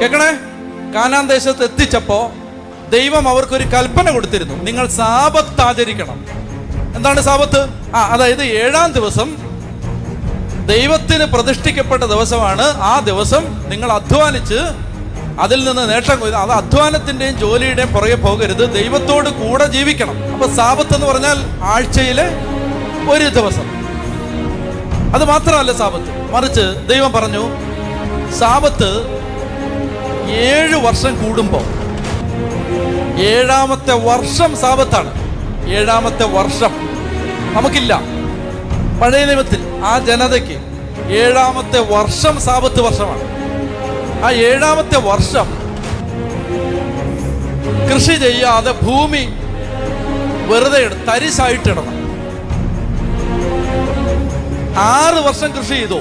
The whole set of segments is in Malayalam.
കേക്കണേ കാനാൻ ദേശത്ത് എത്തിച്ചപ്പോ ദൈവം അവർക്കൊരു കൽപ്പന കൊടുത്തിരുന്നു. നിങ്ങൾ സാപത്ത് ആചരിക്കണം. എന്താണ് സാപത്ത് ആ അതായത് ഏഴാം ദിവസം ദൈവത്തിന് പ്രതിഷ്ഠിക്കപ്പെട്ട ദിവസമാണ്. ആ ദിവസം നിങ്ങൾ അധ്വാനിച്ച് അതിൽ നിന്ന് നേട്ടം കൊയ്ത് അത് അധ്വാനത്തിന്റെയും ജോലിയുടെയും പുറകെ പോകരുത്. ദൈവത്തോട് കൂടെ ജീവിക്കണം. അപ്പൊ സാപത്ത് എന്ന് പറഞ്ഞാൽ ആഴ്ചയിലെ ഒരു ദിവസം. അത് മാത്രമല്ല സാപത്ത് മറിച്ച് ദൈവം പറഞ്ഞു സാപത്ത് ഏഴ് വർഷം കൂടുമ്പോൾ ഏഴാമത്തെ വർഷം സാപത്താണ്. ഏഴാമത്തെ വർഷം നമുക്കില്ല. പഴയ നിയമത്തിൽ ആ ജനതയ്ക്ക് ഏഴാമത്തെ വർഷം സാപത്ത് വർഷമാണ്. ആ ഏഴാമത്തെ വർഷം കൃഷി ചെയ്യാതെ ഭൂമി വെറുതെ തരിശായിട്ടിടണം ആറ് വർഷം കൃഷി ചെയ്തു.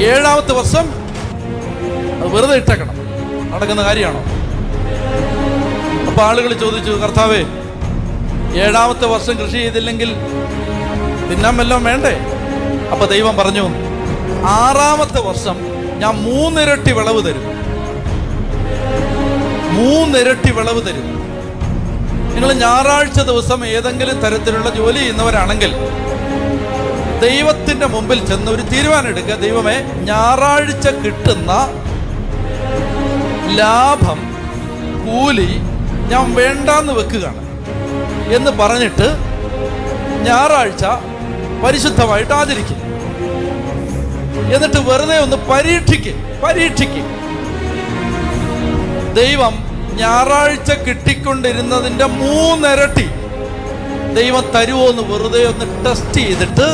ഏഴാമത്തെ വർഷം അത് വെറുതെ ഇട്ടേക്കണം. നടക്കുന്ന കാര്യമാണോ? അപ്പൊ ആളുകൾ ചോദിച്ചു കർത്താവേ ഏഴാമത്തെ വർഷം കൃഷി ചെയ്തില്ലെങ്കിൽ തിന്നാൻ വല്ലതും വേണ്ടേ? അപ്പൊ ദൈവം പറഞ്ഞു ആറാമത്തെ വർഷം ഞാൻ മൂന്നിരട്ടി വിളവ് തരും. മൂന്നിരട്ടി വിളവ് തരും. നിങ്ങൾ ഞായറാഴ്ച ദിവസം ഏതെങ്കിലും തരത്തിലുള്ള ജോലി ചെയ്യുന്നവരാണെങ്കിൽ ദൈവത്തിന്റെ മുമ്പിൽ ചെന്ന് ഒരു തീരുമാനം എടുക്കുക. ദൈവമേ ഞായറാഴ്ച കിട്ടുന്ന ലാഭം കൂലി ഞാൻ വേണ്ടാന്ന് വെക്കുകയാണ് എന്ന് പറഞ്ഞിട്ട് ഞായറാഴ്ച പരിശുദ്ധമായിട്ട് ആചരിക്കും. എന്നിട്ട് വെറുതെ ഒന്ന് പരീക്ഷിക്ക് പരീക്ഷിക്ക്. ദൈവം ഞായറാഴ്ച കിട്ടിക്കൊണ്ടിരുന്നതിന്റെ മൂന്നിരട്ടി ദൈവം തരുമോ എന്ന് വെറുതെ ഒന്ന് ടെസ്റ്റ് ചെയ്തിട്ട്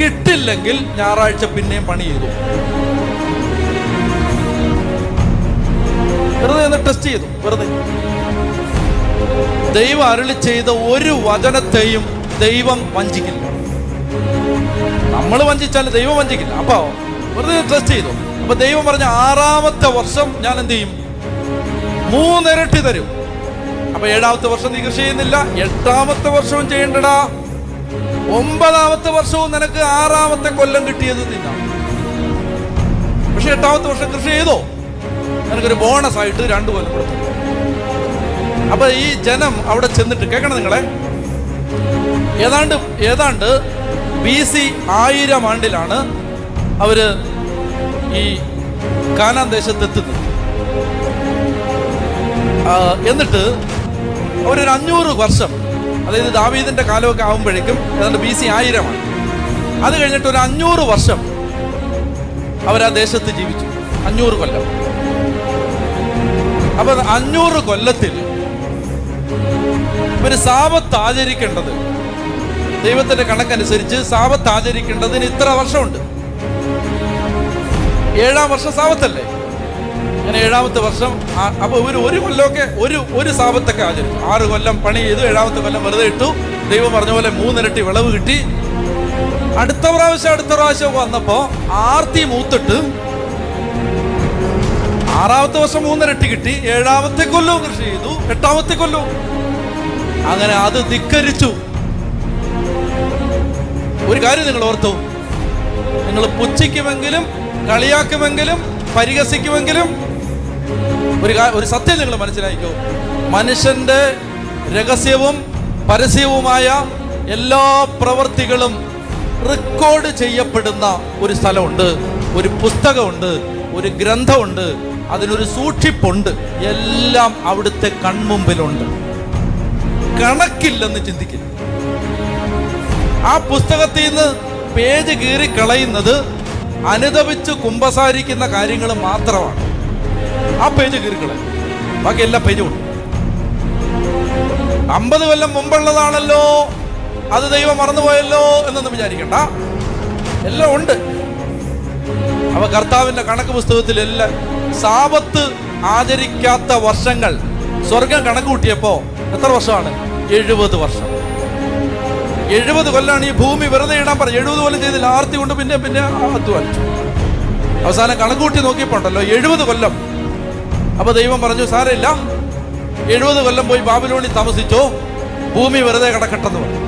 കിട്ടില്ലെങ്കിൽ ഞായറാഴ്ച പിന്നെയും പണി ചെയ്തു ടെസ്റ്റ് ചെയ്തു വെറുതെ. ദൈവം അരുളി ചെയ്ത ഒരു വചനത്തെയും ദൈവം വഞ്ചിക്കില്ല. നമ്മൾ വഞ്ചിച്ചാൽ ദൈവം വഞ്ചിക്കില്ല. അപ്പോ വെറുതെ ടെസ്റ്റ് ചെയ്തു. അപ്പൊ ദൈവം പറഞ്ഞ ആറാമത്തെ വർഷം ഞാൻ എന്ത് ചെയ്യും? മൂന്നിരട്ടി തരും. അപ്പൊ ഏഴാമത്തെ വർഷം നീ കൃഷി ചെയ്യുന്നില്ല. എട്ടാമത്തെ വർഷവും ചെയ്യണ്ടടാ. ഒമ്പതാമത്തെ വർഷവും നിനക്ക് ആറാമത്തെ കൊല്ലം കിട്ടിയത് നിന്നാണ്. പക്ഷെ എട്ടാമത്തെ വർഷം കൃഷി ചെയ്തോ? നിനക്കൊരു ബോണസ് ആയിട്ട് രണ്ടു കൊല്ലം കൊടുത്തു. അപ്പൊ ഈ ജനം അവിടെ ചെന്നിട്ട് കേൾക്കണം നിങ്ങളെ? ഏതാണ്ട് ഏതാണ്ട് ബി സി ആയിരം ആണ്ടിലാണ് അവർ ഈ കാനാൻ ദേശത്തെത്തുന്നത്. എന്നിട്ട് അവരൊരു അഞ്ഞൂറ് വർഷം അതായത് ദാവീദിന്റെ കാലമൊക്കെ ആകുമ്പോഴേക്കും ഏതാണ്ട് ബി സി ആയിരമാണ് അത് കഴിഞ്ഞിട്ട് ഒരു അഞ്ഞൂറ് വർഷം അവർ ആ ദേശത്ത് ജീവിച്ചു. അഞ്ഞൂറ് കൊല്ലം. അപ്പൊ അഞ്ഞൂറ് കൊല്ലത്തിൽ ഒരു സാപത്ത് ആചരിക്കേണ്ടത്. ദൈവത്തിന്റെ കണക്കനുസരിച്ച് സാപത്ത് ആചരിക്കേണ്ടതിന് ഇത്ര വർഷമുണ്ട്. ഏഴാം വർഷം സാപത്തല്ലേ? അങ്ങനെ ഏഴാമത്തെ വർഷം അപ്പോൾ അപ്പൊ ഇവർ ഒരു കൊല്ലമൊക്കെ ഒരു ഒരു സാപത്തൊക്കെ ആചരിച്ചു. ആറ് കൊല്ലം പണി ചെയ്തു ഏഴാമത്തെ കൊല്ലം വെറുതെ ഇട്ടു. ദൈവം പറഞ്ഞ പോലെ മൂന്നിരട്ടി വിളവ് കിട്ടി. അടുത്ത പ്രാവശ്യം അടുത്ത പ്രാവശ്യം വന്നപ്പോ ആർത്തി മൂത്തിട്ട് ആറാമത്തെ വർഷം മൂന്നിരട്ടി കിട്ടി. ഏഴാമത്തെ കൊല്ലവും കൃഷി ചെയ്തു. എട്ടാമത്തെ കൊല്ലവും. അങ്ങനെ അത് ധിക്കരിച്ചു. ഒരു കാര്യം നിങ്ങൾ ഓർത്തു. നിങ്ങൾ പുച്ഛിക്കുമെങ്കിലും കളിയാക്കുമെങ്കിലും പരിഹസിക്കുമെങ്കിലും ഒരു ഒരു സത്യം നിങ്ങൾ മനസ്സിലാക്കൂ മനുഷ്യന്റെ രഹസ്യവും പരസ്യവുമായ എല്ലാ പ്രവൃത്തികളും റെക്കോർഡ് ചെയ്യപ്പെടുന്ന ഒരു സ്ഥലമുണ്ട് ഒരു പുസ്തകമുണ്ട് ഒരു ഗ്രന്ഥമുണ്ട് അതിനൊരു സൂക്ഷിപ്പുണ്ട്. എല്ലാം അവിടുത്തെ കൺമുമ്പിലുണ്ട്. കണക്കില്ലെന്ന് ചിന്തിക്കില്ല ആ പുസ്തകത്തിൽ നിന്ന് പേജ് കീറി കളയുന്നത് അനുദപിച്ച് കുമ്പസാരിക്കുന്ന കാര്യങ്ങൾ മാത്രമാണ്. ആ പേജ് കീറി കളയും ബാക്കി എല്ലാ പേജും ഉണ്ട്. അമ്പത് കൊല്ലം മുമ്പുള്ളതാണല്ലോ. അത് ദൈവം മറന്നുപോയല്ലോ എന്നൊന്നും വിചാരിക്കണ്ട. എല്ലാം ഉണ്ട്. അവ കർത്താവിന്റെ കണക്ക് പുസ്തകത്തിൽ എല്ലാം സാപത്ത് ആചരിക്കാത്ത വർഷങ്ങൾ. സ്വർഗം കണക്ക് കൂട്ടിയപ്പോ എത്ര വർഷമാണ്? എഴുപത് വർഷം. എഴുപത് കൊല്ലാണ് ഈ ഭൂമി വെറുതെ ഇടാൻ പറഞ്ഞു എഴുപത് കൊല്ലം ചെയ്തില്ല. ആർത്തി കൊണ്ട് പിന്നെ പിന്നെ അധ്വാനിച്ചു അവസാനം കണക്കൂട്ടി നോക്കിയപ്പോണ്ടല്ലോ എഴുപത് കൊല്ലം. അപ്പൊ ദൈവം പറഞ്ഞു സാരമില്ല. എഴുപത് കൊല്ലം പോയി ബാബിലോണിൽ താമസിച്ചോ. ഭൂമി വെറുതെ കിടക്കട്ടെന്ന് പറഞ്ഞു.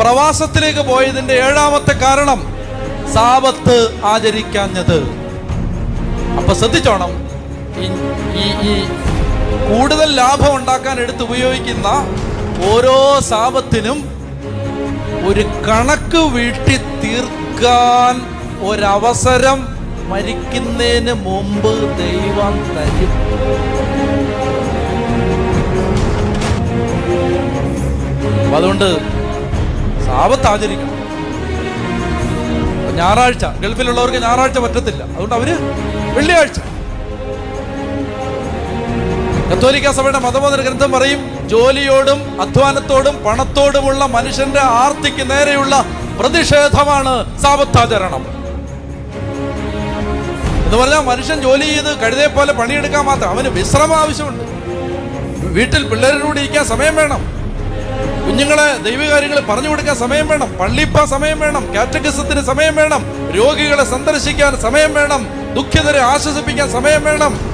പ്രവാസത്തിലേക്ക് പോയതിന്റെ ഏഴാമത്തെ കാരണം സാപത്ത് ആചരിക്കാഞ്ഞത് അപ്പൊ ശ്രദ്ധിച്ചോണം. ഈ ഈ കൂടുതൽ ലാഭം ഉണ്ടാക്കാൻ എടുത്ത് ഉപയോഗിക്കുന്ന ഓരോ സാപത്തിനും ഒരു കണക്ക് വീട്ടി തീർക്കാൻ ഒരവസരം മരിക്കുന്നതിന് മുമ്പ് ദൈവം തരും. അതുകൊണ്ട് സാപത്ത് ഞായറാഴ്ച ഗൾഫിലുള്ളവർക്ക് ഞായറാഴ്ച പറ്റത്തില്ല. അതുകൊണ്ട് അവർ വെള്ളിയാഴ്ച. കത്തോലിക്ക സഭയുടെ മതബോധന ഗ്രന്ഥം പറയും ജോലിയോടും അധ്വാനത്തോടും പണത്തോടുമുള്ള മനുഷ്യന്റെ ആർത്തിക്ക് നേരെയുള്ള പ്രതിഷേധമാണ് സാപത്താചരണം. എന്ന് പറഞ്ഞാൽ മനുഷ്യൻ ജോലി ചെയ്ത് കഴുതയെ പോലെ പണിയെടുക്കാൻ മാത്രം അവന് വിശ്രമം ആവശ്യമുണ്ട്. വീട്ടിൽ പിള്ളേരോട് ഇരിക്കാൻ സമയം വേണം. കുഞ്ഞുങ്ങളെ ദൈവകാര്യങ്ങൾ പറഞ്ഞു കൊടുക്കാൻ സമയം വേണം. പള്ളിപ്പ സമയം വേണം. കാറ്റഗസത്തിന് സമയം വേണം. രോഗികളെ സന്ദർശിക്കാൻ സമയം വേണം. ദുഃഖിതരെ ആശ്വസിപ്പിക്കാൻ സമയം വേണം.